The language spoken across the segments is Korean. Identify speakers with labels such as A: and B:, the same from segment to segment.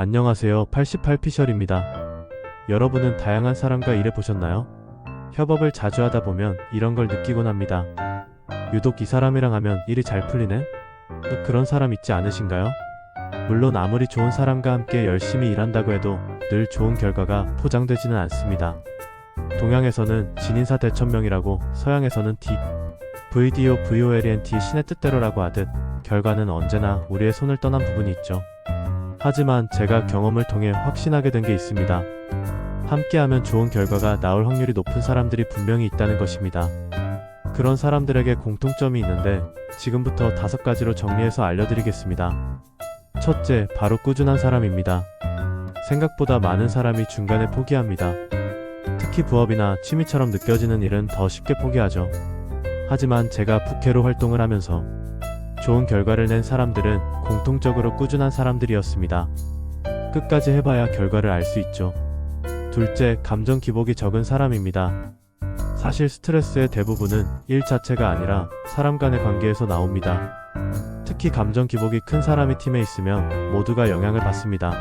A: 안녕하세요. 88피셜입니다. 여러분은 다양한 사람과 일해 보셨나요? 협업을 자주 하다 보면 이런 걸 느끼곤 합니다. 유독 이 사람이랑 하면 일이 잘 풀리네? 그런 사람 있지 않으신가요? 물론 아무리 좋은 사람과 함께 열심히 일한다고 해도 늘 좋은 결과가 포장되지는 않습니다. 동양에서는 진인사 대천명이라고 서양에서는 D, VDO, VOLENT 신의 뜻대로라고 하듯 결과는 언제나 우리의 손을 떠난 부분이 있죠. 하지만 제가 경험을 통해 확신하게 된 게 있습니다. 함께하면 좋은 결과가 나올 확률이 높은 사람들이 분명히 있다는 것입니다. 그런 사람들에게 공통점이 있는데 지금부터 다섯 가지로 정리해서 알려드리겠습니다. 첫째, 바로 꾸준한 사람입니다. 생각보다 많은 사람이 중간에 포기합니다. 특히 부업이나 취미처럼 느껴지는 일은 더 쉽게 포기하죠. 하지만 제가 부캐로 활동을 하면서 좋은 결과를 낸 사람들은 공통적으로 꾸준한 사람들이었습니다. 끝까지 해봐야 결과를 알 수 있죠. 둘째, 감정 기복이 적은 사람입니다. 사실 스트레스의 대부분은 일 자체가 아니라 사람 간의 관계에서 나옵니다. 특히 감정 기복이 큰 사람이 팀에 있으면 모두가 영향을 받습니다.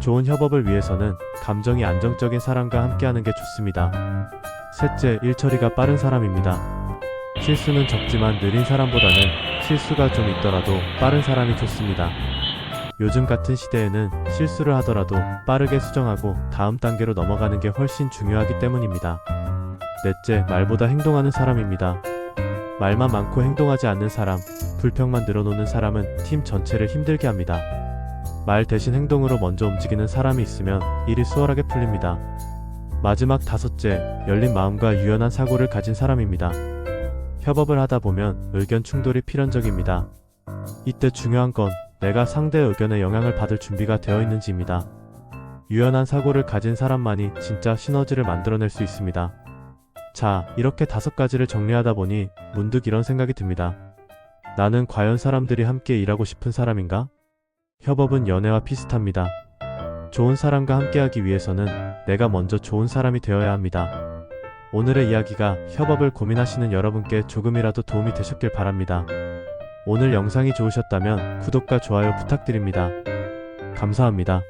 A: 좋은 협업을 위해서는 감정이 안정적인 사람과 함께하는 게 좋습니다. 셋째, 일 처리가 빠른 사람입니다. 실수는 적지만 느린 사람보다는 실수가 좀 있더라도 빠른 사람이 좋습니다. 요즘 같은 시대에는 실수를 하더라도 빠르게 수정하고 다음 단계로 넘어가는 게 훨씬 중요하기 때문입니다. 넷째, 말보다 행동하는 사람입니다. 말만 많고 행동하지 않는 사람, 불평만 늘어놓는 사람은 팀 전체를 힘들게 합니다. 말 대신 행동으로 먼저 움직이는 사람이 있으면 일이 수월하게 풀립니다. 마지막 다섯째, 열린 마음과 유연한 사고를 가진 사람입니다. 협업을 하다 보면 의견 충돌이 필연적입니다. 이때 중요한 건 내가 상대의 의견에 영향을 받을 준비가 되어 있는지입니다. 유연한 사고를 가진 사람만이 진짜 시너지를 만들어낼 수 있습니다. 자, 이렇게 다섯 가지를 정리하다 보니 문득 이런 생각이 듭니다. 나는 과연 사람들이 함께 일하고 싶은 사람인가? 협업은 연애와 비슷합니다. 좋은 사람과 함께하기 위해서는 내가 먼저 좋은 사람이 되어야 합니다. 오늘의 이야기가 협업을 고민하시는 여러분께 조금이라도 도움이 되셨길 바랍니다. 오늘 영상이 좋으셨다면 구독과 좋아요 부탁드립니다. 감사합니다.